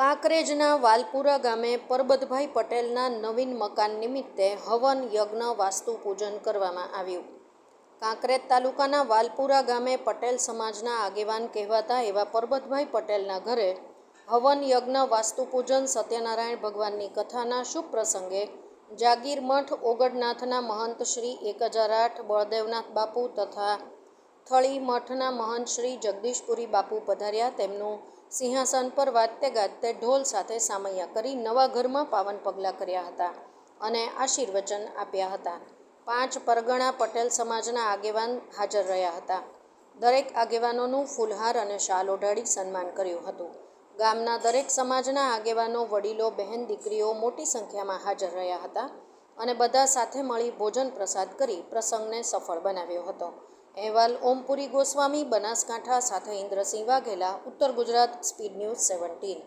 કાંકરેજના વાલપુરા ગામે પરબતભાઈ પટેલના નવીન મકાન નિમિત્તે હવન યજ્ઞ વાસ્તુ પૂજન કરવામાં આવ્યું. કાંકરેજ તાલુકાના વાલપુરા ગામે પટેલ સમાજના આગેવાન કહેવાતા એવા પરબતભાઈ પટેલના ઘરે હવન યજ્ઞ વાસ્તુ પૂજન સત્યનારાયણ ભગવાનની કથાના શુભ પ્રસંગે જાગીર મઠ ઓગડનાથના મહંત શ્રી એક હજાર આઠ બળદેવનાથ બાપુ તથા થળી મઠના મહંત શ્રી જગદીશપુરી બાપુ પધાર્યા. તેમનું સિંહાસન પર વાજતે ગાજતે ઢોલ સાથે સામૈયા કરી નવા ઘરમાં પાવન પગલાં કર્યા હતા અને આશીર્વચન આપ્યા હતા. પાંચ પરગણા પટેલ સમાજના આગેવાન હાજર રહ્યા હતા. દરેક આગેવાનોનું ફૂલહાર અને શાલ ઓઢાડી સન્માન કર્યું હતું. ગામના દરેક સમાજના આગેવાનો, વડીલો, બહેન, દીકરીઓ મોટી સંખ્યામાં હાજર રહ્યા હતા અને બધા સાથે મળી ભોજન પ્રસાદ કરી પ્રસંગને સફળ બનાવ્યો હતો. અહેવાલ ઓમપુરી ગોસ્વામી બનાસકાંઠા સાથે ઇન્દ્રસિંહ વાઘેલા ઉત્તર ગુજરાત સ્પીડ ન્યૂઝ સેવન્ટીન.